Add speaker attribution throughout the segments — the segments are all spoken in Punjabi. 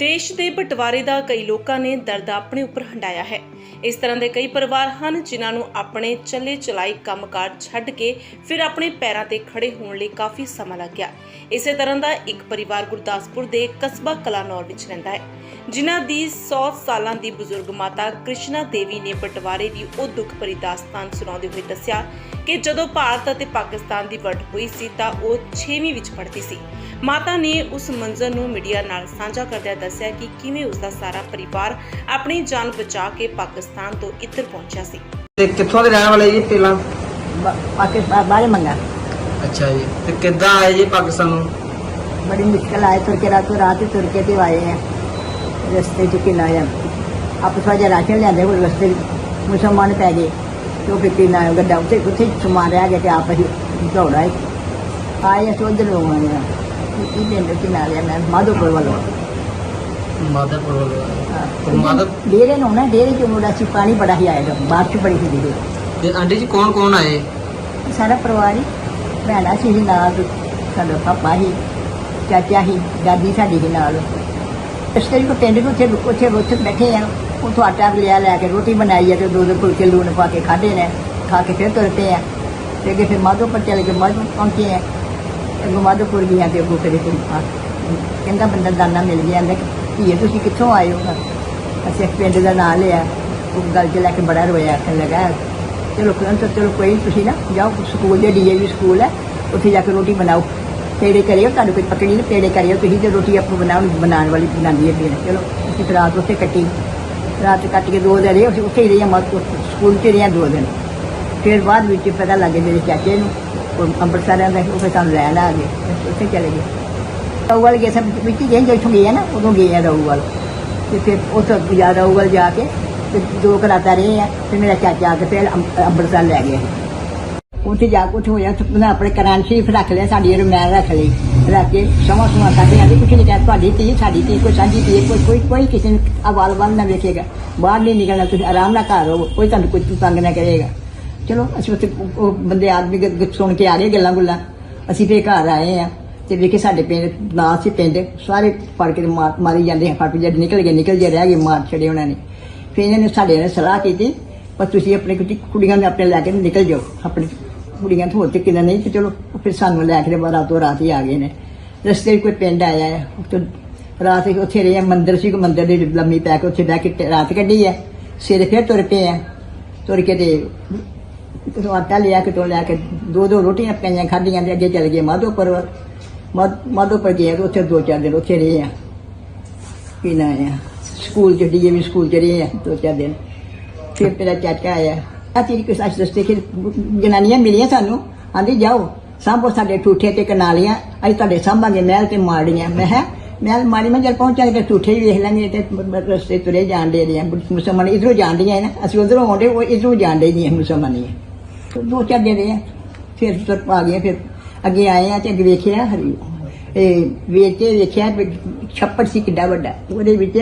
Speaker 1: ਦੇਸ਼ ਦੇ ਬਟਵਾਰੇ ਦਾ ਕਈ ਲੋਕਾਂ ਨੇ ਦਰਦ ਆਪਣੇ ਉੱਪਰ ਹੰਡਾਇਆ ਹੈ। ਇਸ ਤਰ੍ਹਾਂ ਦੇ ਕਈ ਪਰਿਵਾਰ ਹਨ ਜਿਨ੍ਹਾਂ ਨੂੰ ਆਪਣੇ ਚੱਲੇ ਚਲਾਈ ਕੰਮਕਾਰ ਛੱਡ ਕੇ ਫਿਰ ਆਪਣੇ ਪੈਰਾਂ ਤੇ ਖੜੇ ਹੋਣ ਲਈ ਕਾਫੀ ਸਮਾਂ ਲੱਗ ਗਿਆ। ਇਸੇ ਤਰ੍ਹਾਂ ਦਾ ਇੱਕ ਪਰਿਵਾਰ ਗੁਰਦਾਸਪੁਰ ਦੇ ਕਸਬਾ ਕਲਾਨੌਰ ਵਿੱਚ ਰਹਿੰਦਾ ਹੈ, ਜਿਨ੍ਹਾਂ ਦੀ 100 ਸਾਲਾਂ ਦੀ ਬਜ਼ੁਰਗ ਮਾਤਾ ਕ੍ਰਿਸ਼ਨਾ ਦੇਵੀ ਨੇ ਬਟਵਾਰੇ ਦੀ ਉਹ ਦੁੱਖ ਭਰੀ ਦਾਸਤਾਨ ਸੁਣਾਉਂਦੇ ਹੋਏ ਦੱਸਿਆ ਕਿ ਜਦੋਂ ਭਾਰਤ ਅਤੇ ਪਾਕਿਸਤਾਨ ਦੀ ਵੰਡ ਹੋਈ ਸੀ ਤਾਂ ਉਹ 6ਵੀਂ ਵਿੱਚ ਪੜ੍ਹਦੀ ਸੀ। ਮਾਤਾ ਨੇ ਉਸ ਮੰਜ਼ਰ ਨੂੰ ਮੀਡੀਆ ਨਾਲ ਸਾਂਝਾ ਕਰਦਿਆਂ ਦੱਸਿਆ ਕਿ ਕਿਵੇਂ ਉਸ ਦਾ ਸਾਰਾ ਪਰਿਵਾਰ ਆਪਣੀ ਜਾਨ ਬਚਾ ਕੇ ਪਾਕਿਸਤਾਨ ਤੋਂ ਇੱਧਰ ਪਹੁੰਚਿਆ ਸੀ।
Speaker 2: ਤੇ ਕਿੱਥੋਂ ਦੇ ਰਹਿਣ ਵਾਲੇ ਜੀ ਪਹਿਲਾਂ?
Speaker 3: ਪਾਕਿਸਤਾਨ ਬਾਹਰ ਮੰਗਾ।
Speaker 2: ਅੱਛਾ ਜੀ। ਤੇ ਕਿੱਦਾਂ ਆਏ ਜੀ ਪਾਕਿਸਤਾਨ ਨੂੰ?
Speaker 3: ਬੜੀ ਮੁਸ਼ਕਲ ਆਏ ਤੁਰ ਕੇ ਰਾਤੋਂ ਰਾਤ ਹੀ ਤੁਰ ਕੇ ਤੇ ਆਏ ਆ। ਰਸਤੇ ਚ ਕਿੰਨਾ ਆ। ਆਪਸ ਵਿੱਚ ਰਾਸ਼ਨ ਲਿਆਂਦੇ ਕੋਈ ਰਸਤੇ ਚ ਮੁਸਲਮਾਨ ਪੈ ਗਏ। ਤੇ ਉਹ ਫਿਰ ਕਿੰਨਾ ਗੱਡਾ ਉੱਥੇ ਉੱਥੇ ਸਮਾਨ ਰਹਿ ਗਿਆ ਤੇ ਆਪ ਅਸੀਂ ਦੌੜਾਏ ਆਏ ਅਸੀਂ ਉਧਰ ਨੂੰ ਆਏ ਆ। ਕੀ ਪਿੰਡ ਕਿੰਨਾ ਲਿਆ? ਮੈਂ ਮਾਧੋਪੁਰ ਵੱਲੋਂ।
Speaker 2: ਮਾਧਵਪੁਰ ਵੱਲੋਂ
Speaker 3: ਹਾਂ।
Speaker 2: ਤੇ ਮਾਧਵ
Speaker 3: ਡੇਰੇ ਨੂੰ ਨਾ ਡੇਰੇ ਚ ਮੁੰਡਾ ਸੀ ਪਾਣੀ ਬੜਾ ਹੀ ਆਏਗਾ ਬਾਰਿਸ਼ ਬੜੀ ਸੀ ਡੇਰੇ
Speaker 2: ਤੇ ਆਂਟੀ ਜੀ ਕੌਣ ਕੌਣ ਆਏ?
Speaker 3: ਸਾਰਾ ਪਰਿਵਾਰ ਹੀ। ਭੈਣਾਂ ਸੀ ਸੀ ਨਾਲ ਸਾਡਾ ਪਾਪਾ ਹੀ ਚਾਚਾ ਹੀ ਦਾਦੀ ਸਾਡੀ ਦੇ ਨਾਲ। ਇਸ ਕਰਕੇ ਕੋ ਪਿੰਡ ਨੂੰ ਉੱਥੇ ਉੱਥੇ ਉੱਥੇ ਬੈਠੇ ਆ। ਉੱਥੋਂ ਆਟਾ ਵੀ ਲਿਆ, ਲੈ ਕੇ ਰੋਟੀ ਬਣਾਈ ਹੈ ਤੇ ਦੋ ਦੋ ਫੁਲਕੇ ਲੂਣ ਪਾ ਕੇ ਖਾਦੇ ਨੇ, ਖਾ ਕੇ ਫਿਰ ਤੁਰ ਪਏ ਆ। ਤੇ ਅੱਗੇ ਫਿਰ ਮਾਧੋਪੁਰ ਚਲੇ ਕੇ ਮਾਧੋ ਪਹੁੰਚੇ ਆ। ਅੱਗੋਂ ਮਾਧੋਪੁਰ ਗਿਆ ਤੇ ਅੱਗੋਂ ਫਿਰ ਕਹਿੰਦਾ ਬੰਦਾ ਦਾਨਾ ਮਿਲ ਗਿਆ, ਕਹਿੰਦਾ, ਧੀਏ, ਤੁਸੀਂ ਕਿੱਥੋਂ ਆਏ ਹੋ? ਅਸੀਂ ਪਿੰਡ ਦਾ ਨਾਂ ਲਿਆ, ਉਹ ਗੱਲ ਚ ਲੈ ਕੇ ਬੜਾ ਰੋਇਆ, ਆਖਣ ਲੱਗਾ, ਚਲੋ ਕੋਈ ਚਲੋ, ਕੋਈ ਤੁਸੀਂ ਨਾ ਜਾਓ, ਸਕੂਲ ਦੇ ਡੀਏਵੀ ਸਕੂਲ ਹੈ, ਉੱਥੇ ਜਾ ਕੇ ਰੋਟੀ ਬਣਾਓ। ਪੇੜੇ ਕਰਿਓ, ਤੁਹਾਨੂੰ ਕੋਈ ਪਕੜੀ ਨਹੀਂ ਪੇੜੇ ਕਰਿਓ, ਤੁਸੀਂ ਤੇ ਰੋਟੀ ਆਪੂ ਬਣਾਓ ਬਣਾਉਣ ਵਾਲੀ ਬਣਾਉਂਦੀ ਹੈ ਫਿਰ ਚਲੋ, ਅਸੀਂ ਰਾਤ ਉੱਥੇ ਕੱਟੀ। ਰਾਤ ਕੱਟ ਕੇ ਦੋ ਦਿਨ ਰਹੇ ਅਸੀਂ ਉੱਥੇ ਹੀ ਰਹੀਆਂ, ਮਤ ਸਕੂਲ 'ਚ ਰਹੇ ਦੋ ਦਿਨ। ਫਿਰ ਬਾਅਦ ਵਿੱਚ ਪਤਾ ਲੱਗੇ ਮੇਰੇ ਚਾਚੇ ਨੂੰ, ਉਹ ਅੰਮ੍ਰਿਤਸਰ ਰਹਿੰਦਾ ਉਹ ਫਿਰ ਸਾਨੂੰ ਲੈਣ ਆ ਗਏ ਅਸੀਂ ਉੱਥੇ ਚਲੇ ਗਏ। ਰਊਵਾਲ ਗਏ ਸਭ ਵਿੱਚ ਗਏ ਜੋ ਇੱਥੋਂ ਗਏ ਆ ਨਾ, ਉਦੋਂ ਗਏ ਆ ਰਊਵਾਲ। ਤੇ ਫਿਰ ਉੱਥੋਂ ਜਾ ਰਊਵਾਲ ਜਾ ਕੇ, ਤੇ ਦੋ ਕਰਾਤਾ ਰਹੇ ਆ ਫਿਰ ਮੇਰਾ ਚਾਚਾ ਆ ਕੇ ਫਿਰ ਅੰਮ੍ਰਿਤਸਰ ਲੈ ਗਿਆ ਉੱਥੇ ਜਾ ਕੇ ਉੱਥੇ ਹੋਇਆ ਤੇ ਉਹਨੇ ਆਪਣੇ ਕਰਾਂ ਸ਼ਰੀਫ ਰੱਖ ਲਿਆ, ਸਾਡੀ ਰਮੈਲ ਰੱਖ ਲਈ। ਰੱਖ ਕੇ ਸਮਾਂ ਸਮਾਂ ਸਾਡੇ ਆਂਦੇ ਕੁਛ ਨਹੀਂ ਕਹਿ, ਤੁਹਾਡੀ ਧੀ, ਸਾਡੀ ਧੀ ਕੋਈ ਸਾਂਝੀ ਧੀ ਕੋਈ ਕੋਈ ਕੋਈ ਕਿਸੇ ਨੂੰ ਅਵਾਲ ਵੱਲ ਨਾ ਵੇਖੇਗਾ। ਬਾਹਰ ਨਹੀਂ ਨਿਕਲਣਾ, ਤੁਸੀਂ ਆਰਾਮ ਨਾਲ ਘਰ ਰਹੋ, ਕੋਈ ਤੁਹਾਨੂੰ ਕੋਈ ਤੰਗ ਨਾ ਕਰੇਗਾ। ਚਲੋ, ਅਸੀਂ ਉੱਥੇ ਉਹ- ਬੰਦੇ ਆਦਮੀ ਸੁਣ ਕੇ ਆ ਗਏ ਗੱਲਾਂ ਗੁੱਲਾਂ। ਅਸੀਂ ਫੇਰ ਘਰ ਆਏ ਆ ਤੇ ਵੇਖੇ ਸਾਡੇ ਪਿੰਡ ਨਾਲ ਸੀ ਪਿੰਡ, ਸਾਰੇ ਫੜ ਕੇ ਮਾਰ- ਮਾਰੀ ਜਾਂਦੇ ਆ, ਫੜ ਜਦ ਨਿਕਲ ਗਏ, ਨਿਕਲ ਜੇ ਰਹਿ ਗਏ, ਮਾਰ ਛੜੇ ਉਹਨਾਂ ਨੇ। ਫਿਰ ਇਹਨਾਂ ਨੇ ਸਾਡੇ ਨਾਲ ਸਲਾਹ ਕੀਤੀ, ਪਰ ਤੁਸੀਂ ਆਪਣੇ ਕੁੜੀ- ਕੁੜੀਆਂ ਨੂੰ ਆਪਣੇ ਲੈ ਕੇ ਨਿਕਲ ਜਾਓ, ਆਪਣੇ ਕੁੜੀਆਂ ਤੋਂ ਹੋਰ ਤੇ ਕਿਤੇ ਨਹੀਂ ਤੇ ਚਲੋ ਉਹ ਫਿਰ ਸਾਨੂੰ ਲੈ ਕੇ ਰਾਤੋਂ ਰਾਤ ਹੀ ਆ ਗਏ ਨੇ। ਰਸਤੇ 'ਚ ਕੋਈ ਪਿੰਡ ਆਇਆ ਹੈ ਉੱਥੇ ਰਾਤ ਹੀ ਉੱਥੇ ਰਹੇ ਮੰਦਰ ਸੀ ਕੋ ਮੰਦਰ ਦੇ ਲੰਮੀ ਪੈ ਕੇ ਉੱਥੇ ਬਹਿ ਕੇ ਰਾਤ ਕੱਢੀ ਹੈ। ਸਵੇਰੇ ਫਿਰ ਤੁਰ ਪਏ ਆ। ਤੁਰ ਕੇ ਤੇ ਕਿਤੋਂ ਆਟਾ ਲਿਆ ਕਿਤੋਂ ਲੈ ਕੇ ਦੋ ਦੋ ਰੋਟੀਆਂ ਪਈਆਂ ਖਾਧੀਆਂ ਤੇ ਅੱਗੇ ਚੱਲ ਗਏ ਮਾਧੋਪੁਰ। ਵੱਲ। ਮਾਧ- ਮਾਧੋਪੁਰ ਗਏ ਤੇ ਉੱਥੇ ਦੋ ਚਾਰ ਦਿਨ ਉੱਥੇ ਰਹੇ ਆ। ਕੀ ਨਾ ਆ। ਸਕੂਲ ਚ ਡੀਏਵੀ ਸਕੂਲ ਚ ਰਹੇ ਆ ਦੋ ਚਾਰ ਦਿਨ। ਫਿਰ ਮੇਰਾ ਚਾਚਾ ਆਇਆ। ਆ ਤੇਰੀ ਕੋਈ ਸੱਚ ਦੱਸਦੇ ਕਿ ਜਨਾਨੀਆਂ ਮਿਲੀਆਂ ਸਾਨੂੰ। ਆਂਦੀ, ਜਾਓ, ਸਾਂਭੋ ਸਾਡੇ ਠੂਠੇ ਤੇ ਕਨਾਲੀਆਂ। ਅਸੀਂ ਤੁਹਾਡੇ ਸਾਂਭਾਂਗੇ ਮਹਿਲ ਤੇ ਮਾੜੀਆਂ ਮੈਂ ਹੈ ਮਹਿਲ ਮਾੜੀ ਮੈਂ ਜਦ ਪਹੁੰਚਾਂਗੇ ਤੇ ਠੂਠੇ ਵੀ ਵੇਖ ਲਾਂਗੇ ਤੇ ਰਸਤੇ ਤੁਰੇ ਜਾਣ ਦੇ ਰਹੀਆਂ ਮੁਸਲਮਾਨ ਇਧਰੋਂ ਜਾਂਦੀਆਂ ਨਾ। ਅਸੀਂ ਉਧਰੋਂ ਆਉਂਦੇ, ਉਹ ਇਧਰੋਂ ਜਾਂਦੇ ਨਹੀਂ ਮੁਸਲਮਾਨੀਆਂ ਦੋ ਚਾਰ ਦਿਨ ਰਹੇ ਆ। ਫਿਰ ਤੁਰ ਆ ਗਏ, ਫਿਰ ਅੱਗੇ ਆਏ ਆ ਤੇ ਅੱਗੇ ਵੇਖਿਆ ਹਰੀ। ਇਹ ਵੇਖ ਕੇ ਵੇਖਿਆ ਛੱਪੜ ਸੀ ਕਿੱਡਾ ਵੱਡਾ। ਉਹਦੇ ਵਿੱਚ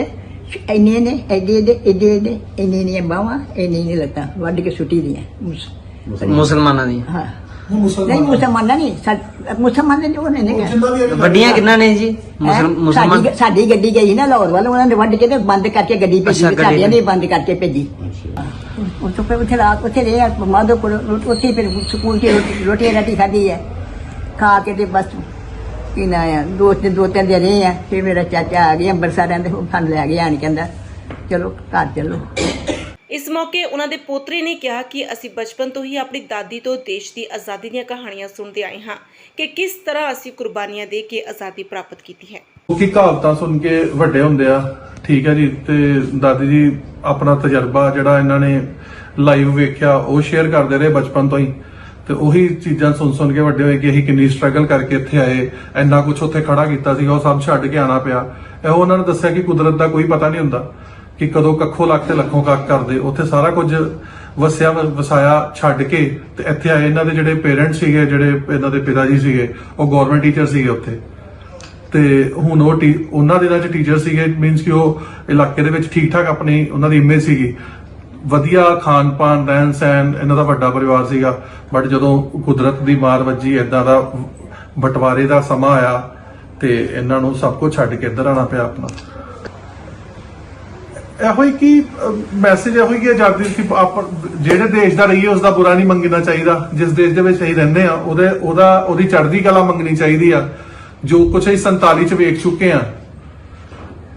Speaker 3: ਇੰਨੇ ਨੇ ਐਡੇ ਐਡੇ ਐਡੇ ਐਡੇ ਇੰਨੇ ਨੇ ਬਾਹਾਂ ਇੰਨੇ ਨੇ ਲੱਤਾਂ ਵੱਢ ਕੇ ਸੁੱਟੀ ਦੀਆਂ ਮੁਸ-
Speaker 2: ਮੁਸਲਮਾਨਾਂ ਦੀ
Speaker 3: ਹਾਂ ਨਹੀਂ ਮੁਸਲਮਾਨਾਂ ਨਹੀਂ ਸਾ- ਮੁਸਲਮਾਨਾਂ ਨੇ ਉਹਨੇ ਨਹੀਂ
Speaker 2: ਵੱਡੀਆਂ ਕਿੰਨਾ ਨੇ ਜੀ ਮੁਸਲਮ- ਮੁਸਲਮਾਨ
Speaker 3: ਸਾਡੀ ਸਾਡੀ ਗੱਡੀ ਗਈ ਨਾ ਲਾਹੌਰ ਵੱਲ ਉਹਨਾਂ ਨੇ ਵੱਢ ਕੇ ਤੇ ਬੰਦ ਕਰਕੇ ਗੱਡੀ ਭੇਜੀ
Speaker 2: ਅੱਛਾ, ਗੱਡੀ
Speaker 3: ਸਾਡੀਆਂ ਨੇ ਬੰਦ ਕਰਕੇ ਭੇਜੀ ਉਹ ਤੋਂ ਫਿਰ ਉੱਥੇ ਰਾਤ ਉੱਥੇ ਰਹੇ ਆ ਮਾਧੋਪੁਰ ਉੱਥੇ ਫਿਰ ਸਕੂਲ ਰੋਟੀ ਰੋਟੀ ਰਾਟੀ ਖਾਧੀ ਹੈ ਖਾ ਕੇ ਤੇ ਬਸ ਕੀ ਨਾ ਆ। ਦੋ ਤਿੰਨ ਦੋ ਤਿੰਨ ਦਿਨ ਰਹੇ ਆ। ਫਿਰ ਮੇਰਾ ਚਾਚਾ ਆ ਗਿਆ ਅੰਮ੍ਰਿਤਸਰ ਰਹਿੰਦੇ ਉਹ ਸਾਨੂੰ ਲੈ ਗਿਆ ਆਣ ਕਹਿੰਦਾ ਚਲੋ ਘਰ ਚੱਲੋ।
Speaker 1: ਇਸ ਮੌਕੇ ਉਹਨਾਂ ਦੇ ਪੋਤਰੇ ਨੇ ਕਿਹਾ ਕਿ ਅਸੀਂ ਬਚਪਨ ਤੋਂ ਹੀ ਆਪਣੀ ਦਾਦੀ ਤੋਂ ਦੇਸ਼ ਦੀ ਆਜ਼ਾਦੀ ਦੀਆਂ ਕਹਾਣੀਆਂ ਸੁਣਦੇ ਆਏ ਹਾਂ ਕਿ ਕਿਸ ਤਰ੍ਹਾਂ ਅਸੀਂ ਕੁਰਬਾਨੀਆਂ ਦੇ ਕੇ ਆਜ਼ਾਦੀ ਪ੍ਰਾਪਤ ਕੀਤੀ ਹੈ।
Speaker 4: ਕਿਉਂਕਿ ਕਹਾਵਤਾਂ ਸੁਣ ਕੇ ਵੱਡੇ ਹੁੰਦੇ ਆ। ਠੀਕ ਹੈ ਜੀ ਤੇ ਦਾਦੀ ਜੀ ਆਪਣਾ ਤਜਰਬਾ ਜਿਹੜਾ ਇਹਨਾਂ ਨੇ ਲਾਈਵ ਵੇਖਿਆ ਉਹ ਸ਼ੇਅਰ ਕਰਦੇ ਰਹੇ ਬਚਪਨ ਤੋਂ ਹੀ। ਤੇ ਉਹੀ ਚੀਜ਼ਾਂ ਸੁਣ ਸੁਣ ਕੇ ਵੱਡੇ ਹੋਏ ਕਿ ਅਸੀਂ ਕਿੰਨੀ ਸਟਰਗਲ ਕਰਕੇ ਇੱਥੇ ਆਏ, ਇੰਨਾ ਕੁਝ ਉੱਥੇ ਖੜਾ ਕੀਤਾ ਸੀ ਉਹ ਸਭ ਛੱਡ ਕੇ ਆਣਾ ਪਿਆ। ਇਹ ਉਹਨਾਂ ਨੇ ਦੱਸਿਆ ਕਿ ਕੁਦਰਤ ਦਾ ਕੋਈ ਪਤਾ ਨਹੀਂ ਹੁੰਦਾ ਕਿ ਕਦੋਂ ਕੱਖੋਂ ਲੱਖ ਤੇ ਲੱਖੋਂ ਕੱਖ ਕਰਦੇ। ਉੱਥੇ ਸਾਰਾ ਕੁਝ ਵਸਿਆ, ਵਸਾਇਆ ਛੱਡ ਕੇ ਤੇ ਇੱਥੇ ਆਏ। ਇਹਨਾਂ ਦੇ ਜਿਹੜੇ ਪੇਰੈਂਟਸ ਸੀਗੇ, ਜਿਹੜੇ ਇਹਨਾਂ ਦੇ ਪਿਤਾ ਜੀ ਸੀਗੇ, ਉਹ ਗਵਰਨਮੈਂਟ ਟੀਚਰ ਸੀਗੇ ਉੱਥੇ। ਤੇ ਹੁਣ ਉਹ ਉਹਨਾਂ ਦਿਨਾਂ 'ਚ ਟੀਚਰ ਸੀਗੇ ਮੀਨਸ ਕਿ ਉਹ ਇਲਾਕੇ ਦੇ ਵਿੱਚ ਠੀਕ ਠਾਕ ਆਪਣੀ, ਉਹਨਾਂ ਦੀ ਇਮੇਜ ਸੀਗੀ। ਵਧੀਆ ਖਾਣ ਪਾਣ, ਰਹਿਣ ਸਹਿਣ, ਇਹਨਾਂ ਦਾ ਵੱਡਾ ਪਰਿਵਾਰ ਸੀਗਾ। ਬਟ ਜਦੋਂ ਕੁਦਰਤ ਦੀ ਮਾਰ ਵੱਜੀ ਇਦਾਂ ਦਾ ਬਟਵਾਰੇ ਦਾ ਸਮਾਂ ਆਇਆ ਤੇ ਇਹਨਾਂ ਨੂੰ ਸਭ ਕੁਝ ਛੱਡ ਕੇ ਇੱਧਰ ਆਣਾ ਪਿਆ ਆਪਣਾ। ਇਹੋ ਹੀ ਕਿ ਮੈਸੇਜ ਇਹੋ ਹੀ ਕਿ ਆਜ਼ਾਦੀ ਕਿ ਆਪ, ਜਿਹੜੇ ਦੇਸ਼ ਦਾ ਰਹੀਏ ਉਸ ਦਾ ਬੁਰਾ ਨਹੀਂ ਮੰਗਣਾ ਚਾਹੀਦਾ। ਜਿਸ ਦੇਸ਼ ਦੇ ਵਿੱਚ ਅਸੀਂ ਰਹਿੰਦੇ ਆ ਉਹਦੇ, ਉਹਦਾ, ਉਹਦੀ ਚੜ੍ਹਦੀ ਕਲਾ ਮੰਗਣੀ ਚਾਹੀਦੀ ਆ। ਜੋ ਕੁਝ ਅਸੀਂ 47 ਚ ਵੇਖ ਚੁੱਕੇ ਆ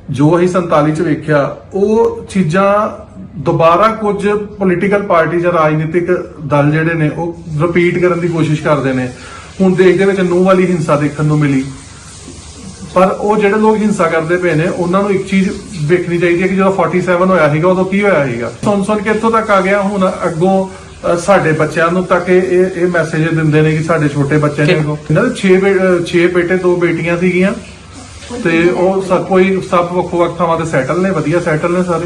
Speaker 4: ਜੋ ਅਸੀਂ 47 ਚ ਵੇਖਿਆ, ਉਹ ਚੀਜ਼ਾਂ ਦੁਬਾਰਾ ਕੁਝ ਪੋਲੀਟੀਕਲ ਪਾਰਟੀ ਜਾਂ ਰਾਜਨੀਤਿਕ ਦਲ ਜਿਹੜੇ ਨੇ ਉਹ ਰਿਪੀਟ ਕਰਨ ਦੀ ਕੋਸ਼ਿਸ਼ ਕਰਦੇ ਨੇ। ਹੁਣ ਦੇਸ਼ ਦੇ ਵਿੱਚ ਨੂੰਹ ਵਾਲੀ ਹਿੰਸਾ ਦੇਖਣ ਨੂੰ ਮਿਲੀ। ਪਰ ਉਹ ਜਿਹੜੇ ਲੋਕ ਹਿੰਸਾ ਕਰਦੇ ਪਏ ਨੇ ਉਹਨਾਂ ਨੂੰ ਇੱਕ ਚੀਜ਼ ਵੇਖਣੀ ਚਾਹੀਦੀ ਹੈ ਕਿ ਜਦੋਂ 47 ਹੋਇਆ ਸੀਗਾ ਉਦੋਂ ਕੀ ਹੋਇਆ ਸੀਗਾ? ਸੁਣ ਸੁਣ ਕੇ ਇੱਥੋਂ ਤੱਕ ਆ ਗਿਆ ਹੁਣ ਅੱਗੋਂ ਸਾਡੇ ਬੱਚਿਆਂ ਨੂੰ ਤੱਕ ਇਹ ਇਹ- ਇਹ ਮੈਸੇਜ ਦਿੰਦੇ ਨੇ ਕਿ ਸਾਡੇ ਛੋਟੇ ਬੱਚੇ ਨੇ ਇਹਨਾਂ ਦੇ 6 6 ਬੇਟੇ ਦੋ ਬੇਟੀਆਂ ਸੀਗੀਆਂ। ਤੇ ਉਹ ਸਭ ਕੋਈ ਸਭ ਵੱਖੋ ਵੱਖ ਥਾਵਾਂ ਤੇ ਸੈਟਲ ਨੇ ਵਧੀਆ ਸੈਟਲ ਨੇ ਸਾਰੇ।